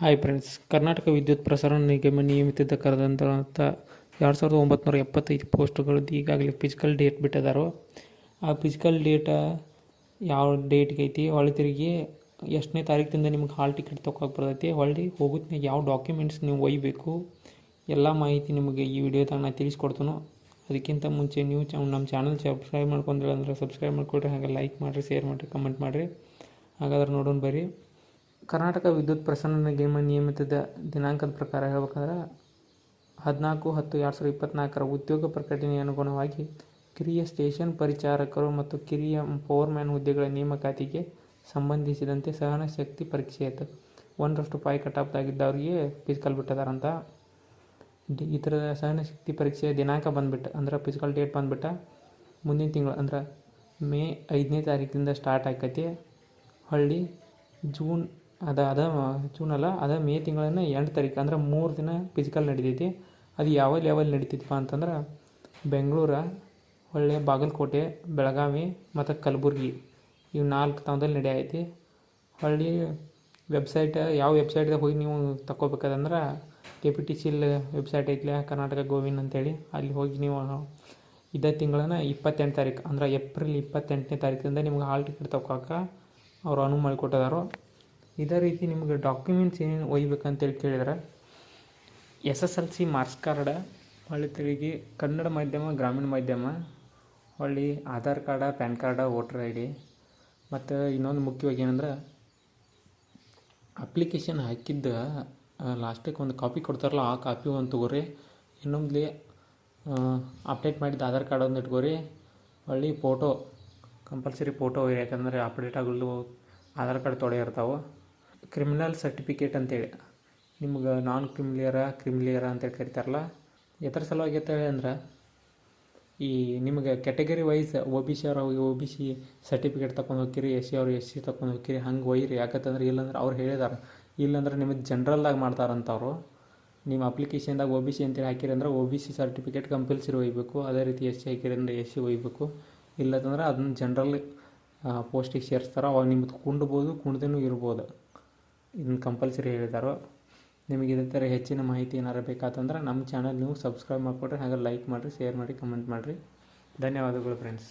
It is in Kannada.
ಹಾಯ್ ಫ್ರೆಂಡ್ಸ್ ಕರ್ನಾಟಕ ವಿದ್ಯುತ್ ಪ್ರಸರಣ ನಿಗಮ ನಿಯಮಿತ ಕರೆದಂತಹ ಎರಡು ಸಾವಿರದ ಒಂಬತ್ತು ಎಪ್ಪತ್ತೈದು ಪೋಸ್ಟ್ಗಳದ್ದು ಈಗಾಗಲೇ ಫಿಸಿಕಲ್ ಡೇಟ್ ಬಿಟ್ಟಿದ್ದಾರೋ ಆ ಫಿಸಿಕಲ್ ಡೇಟ ಯಾವ ಡೇಟ್ಗೆ ಐತಿ ಹೊಳೆ ತಿರುಗಿ ಎಷ್ಟನೇ ತಾರೀಕಿಂದ ನಿಮ್ಗೆ ಹಾಲ್ ಟಿಕೆಟ್ ತೊಗೊಳಕ್ಕೆ ಬರ್ತೈತಿ ಹೊಳ್ಳಿ ಹೋಗುತ್ತೆ ಯಾವ ಡಾಕ್ಯುಮೆಂಟ್ಸ್ ನೀವು ಒಯ್ಯಬೇಕು ಎಲ್ಲ ಮಾಹಿತಿ ನಿಮಗೆ ಈ ವಿಡಿಯೋದಾಗ ನಾನು ತಿಳಿಸ್ಕೊಡ್ತಾನೋ. ಅದಕ್ಕಿಂತ ಮುಂಚೆ ನೀವು ಚ ನಮ್ಮ ಚಾನಲ್ ಸಬ್ಸ್ಕ್ರೈಬ್ ಮಾಡ್ಕೊಂಡ್ರೆ ಅಂದ್ರೆ ಸಬ್ಸ್ಕ್ರೈಬ್ ಮಾಡ್ಕೊಳ್ರಿ, ಹಾಗೆ ಲೈಕ್ ಮಾಡಿರಿ ಶೇರ್ ಮಾಡಿರಿ ಕಮೆಂಟ್ ಮಾಡಿರಿ. ಹಾಗಾದ್ರೆ ನೋಡೋಣ ಬರ್ರಿ. ಕರ್ನಾಟಕ ವಿದ್ಯುತ್ ಪ್ರಸರಣ ನಿಗಮ ನಿಯಮಿತದ ದಿನಾಂಕದ ಪ್ರಕಾರ ಹೇಳ್ಬೇಕಂದ್ರೆ ಹದಿನಾಲ್ಕು ಹತ್ತು ಎರಡು ಸಾವಿರದ ಇಪ್ಪತ್ತ್ನಾಲ್ಕರ ಉದ್ಯೋಗ ಪ್ರಕಟಣೆಗೆ ಅನುಗುಣವಾಗಿ ಕಿರಿಯ ಸ್ಟೇಷನ್ ಪರಿಚಾರಕರು ಮತ್ತು ಕಿರಿಯ ಪವರ್ಮ್ಯಾನ್ ಹುದ್ದೆಗಳ ನೇಮಕಾತಿಗೆ ಸಂಬಂಧಿಸಿದಂತೆ ಸಹನ ಶಕ್ತಿ ಪರೀಕ್ಷೆ ಆಯಿತು ಒಂದರಷ್ಟು ಪಾಯಿ ಕಟಾಪ್ದಾಗಿದ್ದವ್ರಿಗೆ ಫಿಸಿಕಲ್ ಬಿಟ್ಟದಾರಂತ ಈ ಥರದ ಸಹನ ಶಕ್ತಿ ಪರೀಕ್ಷೆಯ ದಿನಾಂಕ ಬಂದ್ಬಿಟ್ಟ, ಅಂದ್ರೆ ಫಿಸಿಕಲ್ ಡೇಟ್ ಬಂದ್ಬಿಟ್ಟ ಮುಂದಿನ ತಿಂಗಳು, ಅಂದ್ರೆ ಮೇ ಐದನೇ ತಾರೀಕಿಂದ ಸ್ಟಾರ್ಟ್ ಆಕೈತಿ. ಹಳ್ಳಿ, ಜೂನ್ ಅದ ಅದ ಜೂನ್ ಅಲ್ಲ ಅದ ಮೇ ತಿಂಗಳನ್ನ ಎಂಟು ತಾರೀಕು ಅಂದ್ರೆ ಮೂರು ದಿನ ಫಿಸಿಕಲ್ ನಡಿತೈತಿ. ಅದು ಯಾವ ಲೆವೆಲ್ ನಡಿತೈತಪ್ಪ ಅಂತಂದ್ರೆ ಬೆಂಗಳೂರು, ಒಳ್ಳೆ ಬಾಗಲಕೋಟೆ, ಬೆಳಗಾವಿ ಮತ್ತು ಕಲಬುರ್ಗಿ. ಇವು ನಾಲ್ಕು ತಾವದಲ್ಲಿ ನಡೆಯೈತಿ ಹೊಳ್ಳಿ ವೆಬ್ಸೈಟ್ ಯಾವ ವೆಬ್ಸೈಟ್ದಾಗ ಹೋಗಿ ನೀವು ತಗೋಬೇಕಾದಂದ್ರೆ K P T C L website ಐತಿಲ್ಲ Karnataka gov in ಅಂತೇಳಿ. ಅಲ್ಲಿ ಹೋಗಿ ನೀವು ಇದೇ ತಿಂಗಳನ್ನ ಇಪ್ಪತ್ತೆಂಟು ತಾರೀಕು ಅಂದ್ರೆ ಏಪ್ರಿಲ್ ಇಪ್ಪತ್ತೆಂಟನೇ ತಾರೀಕಿಂದ ನಿಮ್ಗೆ ಹಾಲ್ ಟಿಕೆಟ್ ತಗೊಳಕ್ಕೆ ಅವ್ರು ಅನುವು ಮಾಡಿಕೊಟ್ಟಿದಾರೋ. ಇದೇ ರೀತಿ ನಿಮಗೆ ಡಾಕ್ಯುಮೆಂಟ್ಸ್ ಏನೇನು ಒಯ್ಬೇಕಂತೇಳಿ ಕೇಳಿದ್ರೆ S S L C marks card ಹೊಳ್ಳಿ ತಿರುಗಿ, ಕನ್ನಡ ಮಾಧ್ಯಮ, ಗ್ರಾಮೀಣ ಮಾಧ್ಯಮ, ಹೊಳ್ಳಿ Aadhaar card, pan card, voter I D, ಮತ್ತು ಇನ್ನೊಂದು ಮುಖ್ಯವಾಗಿ ಏನಂದ್ರೆ ಅಪ್ಲಿಕೇಶನ್ ಹಾಕಿದ್ದ ಲಾಸ್ಟಿಗೆ ಒಂದು ಕಾಪಿ ಕೊಡ್ತಾರಲ್ಲ, ಆ ಕಾಪಿ ಒಂದು ತೊಗೋರಿ, ಇನ್ನೊಂದ್ಲಿ ಅಪ್ಡೇಟ್ ಮಾಡಿದ ಆಧಾರ್ ಕಾರ್ಡ್ ಒಂದು ಇಟ್ಕೋರಿ, ಹೊಳ್ಳಿ ಫೋಟೋ ಕಂಪಲ್ಸರಿ ಫೋಟೋ ಯಾಕಂದರೆ ಅಪ್ಡೇಟ್ ಆಗಲು ಆಧಾರ್ ಕಾರ್ಡ್ ತೊಡೆ ಇರ್ತಾವೆ. ಕ್ರಿಮಿನಲ್ ಸರ್ಟಿಫಿಕೇಟ್ ಅಂತೇಳಿ. ನಿಮ್ಗೆ ನಾನ್ ಕ್ರಿಮಿಲಿಯರ ಕ್ರಿಮಿಲಿಯರ ಅಂತೇಳಿ ಕರಿತಾರಲ್ಲ, ಎದ್ರ ಸಲುವಾಗಿ ಅಂತೇಳಿ ಅಂದ್ರೆ, ಈ ನಿಮಗೆ category wise O B C ಅವ್ರು ಒ ಬಿ ಸಿ ಸರ್ಟಿಫಿಕೇಟ್ ತಗೊಂಡು ಹೋಗ್ತೀರಿ ಎಸ್ ಸಿ ಅವ್ರು ಎಸ್ ಸಿ ತಗೊಂಡು ಹೋಗ್ತೀರಿ, ಹಂಗೆ ಒಯ್ಯಿರಿ ಯಾಕಂತಂದ್ರೆ ಇಲ್ಲಾಂದ್ರೆ ಅವ್ರು ಹೇಳಿದಾರೆ. ಇಲ್ಲಾಂದ್ರೆ ನಿಮಗೆ ಜನ್ರಲ್ದಾಗ ಮಾಡ್ತಾರಂತ ಅವರು ನಿಮ್ಮ ಅಪ್ಲಿಕೇಶನ್ದಾಗ ಒ ಬಿ ಸಿ ಅಂತೇಳಿ ಹಾಕಿರಿ ಅಂದ್ರೆ O B C certificate compulsory ಒಯ್ಬೇಕು, ಅದೇ ರೀತಿ ಎಸ್ ಸಿ ಹಾಕಿರಿ ಅಂದರೆ ಎಸ್ ಸಿ ಒಯ್ಬೇಕು. ಇಲ್ಲದಂದ್ರೆ ಅದನ್ನ ಜನ್ರಲ್ ಪೋಸ್ಟಿಗೆ ಸೇರಿಸ್ತಾರೆ, ಅವಾಗ ನಿಮ್ಮದು ಕುಂಡ್ಬೋದು ಕುಣ್ದೇನೂ ಇರ್ಬೋದು. ಇದನ್ನ ಕಂಪಲ್ಸರಿ ಹೇಳಿದಾರೋ. ನಿಮಗೆ ಇದೇ ಥರ ಹೆಚ್ಚಿನ ಮಾಹಿತಿ ಏನಾರು ಬೇಕಾತಂದ್ರೆ ನಮ್ಮ ಚಾನಲ್ ನೀವು ಸಬ್ಸ್ಕ್ರೈಬ್ ಮಾಡಿಕೊಡ್ರಿ, ಹಾಗೆ ಲೈಕ್ ಮಾಡಿರಿ ಶೇರ್ ಮಾಡಿ ಕಮೆಂಟ್ ಮಾಡಿರಿ. ಧನ್ಯವಾದಗಳು ಫ್ರೆಂಡ್ಸ್